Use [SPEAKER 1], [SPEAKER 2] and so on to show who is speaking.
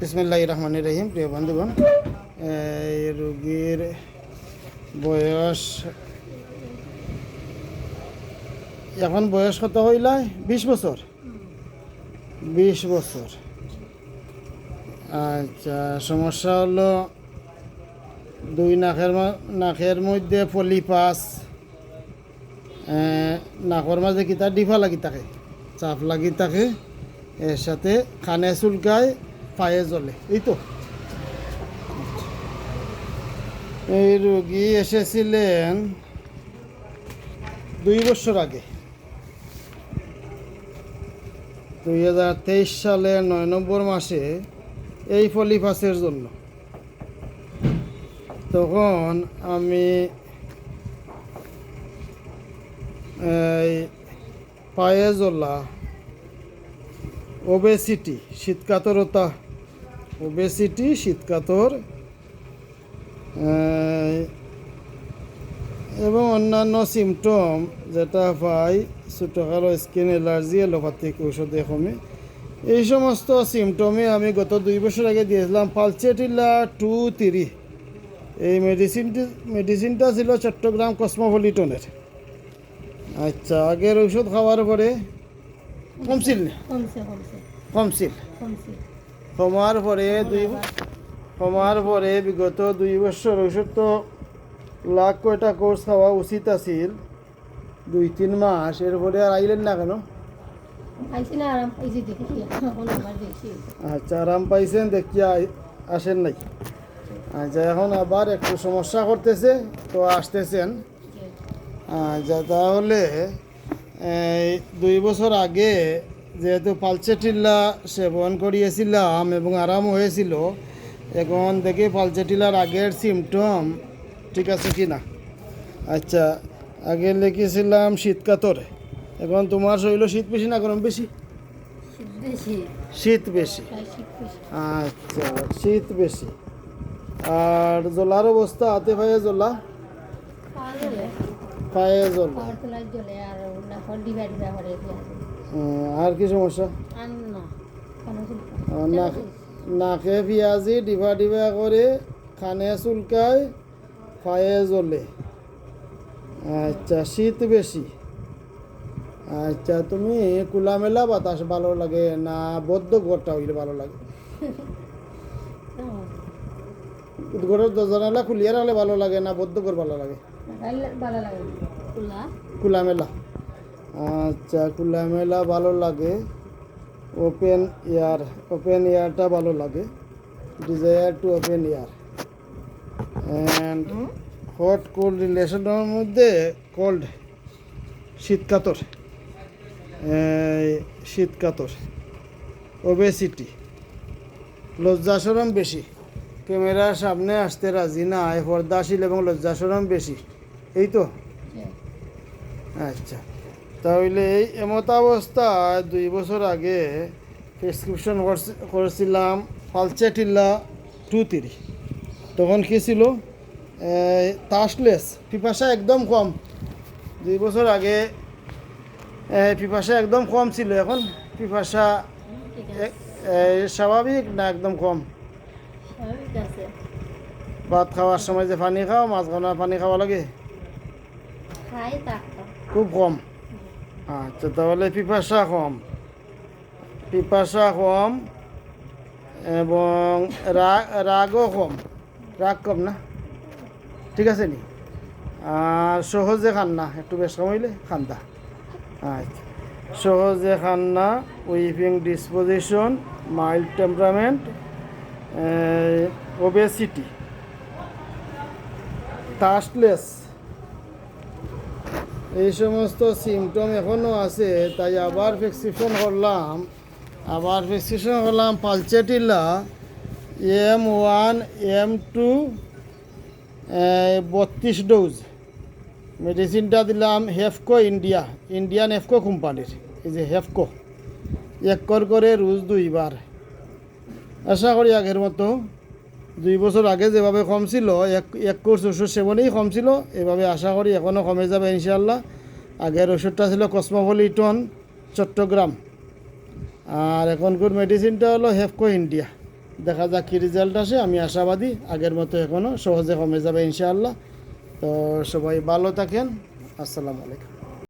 [SPEAKER 1] বিসমিল্লাহ রহমান রহিম, প্রিয় বন্ধুগণ। রোগীর বয়স এখন বয়স কত হইল? বিশ বছর। বিশ বছর। আচ্ছা সমস্যা হলো দুই নাকের নাকের মধ্যে পলিপাস নাকর মাঝে কিতা ডিফা লাগি থাকে, চাপ লাগি থাকে, এর সাথে খানে চুলকায় পায়ে জ্বলে এই তো। এই রোগী এসেছিলেন দুই বছর আগে। দুই হাজার তেইশ সালের নয় নম্বর মাসে এই পলিপাসের জন্য। তখন আমি এই পায়ে জ্বলা ওবেসিটি শীতকাতরতা ওবেসিটি শীতকাতর এবং অন্যান্য সিমটম যেটা পাই ছোটোখাটো স্কিন অ্যালার্জি এলোপ্যাথিক ঔষধে কমে। এই সমস্ত সিমটমে আমি গত দুই বছর আগে দিয়েছিলাম পালচেটিলা টু তিরি এই মেডিসিনটি মেডিসিনটা ছিল চট্টগ্রাম কসমোপলিটনের আচ্ছা আগের ঔষধ খাওয়ার পরে কমছিল কমছিল।
[SPEAKER 2] কমছে
[SPEAKER 1] কমার পরে দুই কমার পরে বিগত দুই বছর ঔষধ তো লাখ কয়টা কোর্স খাওয়া উচিত আছিল? দুই তিন মাস এরপরে আর আইলেন না কেন? আচ্ছা আরাম পাইছেন দেখি আসেন নাই। আচ্ছা এখন আবার একটু সমস্যা করতেছে তো আসতেছেন। আচ্ছা তাহলে এই দুই বছর আগে যেহেতু পালচেটিল্লা সেবন করিয়েছিলাম এবং আরাম হয়েছিল এখন দেখি পালচেটিলার আগের সিমটম ঠিক আছে কি না। আচ্ছা আগে লিখেছিলাম শীতকাতর এখন তোমার শরীর শীত বেশি না গরম বেশি?
[SPEAKER 2] শীত বেশি।
[SPEAKER 1] আচ্ছা শীত বেশি। আর জলার অবস্থা হাতে পায়ে
[SPEAKER 2] জলা?
[SPEAKER 1] পায়ে
[SPEAKER 2] জলে। আর
[SPEAKER 1] কি সমস্যা? নাক- পেঁয়াজি ডিবা ডিবা করে খানে চুলকায় পায়ে জ্বলে। আচ্ছা শীত বেশি। আচ্ছা তুমি খোলামেলা বাতাস ভালো লাগে না বদ্ধ ঘরটা হইলে ভালো লাগে? ঘরের দরজানালা খুলিয়া রাখলে ভালো লাগে না বদ্ধ ঘর ভালো লাগে? খোলামেলা। আচ্ছা খোলামেলা ভালো লাগে। ওপেন এয়ার ওপেন এয়ারটা ভালো লাগে। Desire to open air and hot cold রিলেশনের মধ্যে কোল্ড শীতকাতর। শীতকাতর। ওবেসিটি লজ্জাসরম বেশি। ক্যামেরার সামনে আসতে রাজি না পর্দাশীল এবং লজ্জাসরম বেশি। এই তো? আচ্ছা। তাহলে এই এমতাবস্থায় দুই বছর আগে প্রেসক্রিপশন করেছিলাম পালচেটিল্লা টু তিরি তখন কী ছিল? তাসলেস পিপাসা একদম কম। দুই বছর আগে পিপাসা একদম কম ছিল। এখন পিপাসা স্বাভাবিক না একদম কম? ভাত খাওয়ার সময় যে পানি খাও মাছ খাওয়ার পানি খাওয়া লাগে? খুব কম। আচ্ছা তাহলে পিপাসা কম। পিপাসা কম এবং রাগ রাগও কম। রাগ কম না? ঠিক আছে নি? আর সহজে খান না, একটু বেশ কমাইলে খান্দা আচ্ছা সহজে খান না, weeping disposition, mild temperament obesity tasteless এই সমস্ত সিমটম এখনও আছে, তাই আবার প্রেসক্রিপশন করলাম। আবার প্রেসক্রিপশন করলাম pulsatilla M one M two বত্রিশ ডোজ মেডিসিনটা দিলাম হেফকো ইন্ডিয়া ইন্ডিয়ান হেফকো কোম্পানির এই যে হেফকো এক কর করে রোজ দুইবার। আশা করি আগের মতো। দুই বছর আগে যেভাবে কম ছিল, এক এক কোর্স ওষুধ সেবনেই কম ছিল, এভাবে আশা করি এখনও কমে যাবে ইনশাল্লাহ আগের ওষুধটা ছিল কসমোপলিটন চট্টগ্রাম। আর এখনকার মেডিসিনটা হলো হেফকো ইন্ডিয়া দেখা যাক কী রেজাল্ট আসে, আমি আশাবাদী আগের মতো এখনও সহজে কমে যাবে ইনশাআল্লাহ। তো সবাই ভালো থাকেন। আসসালামু আলাইকুম।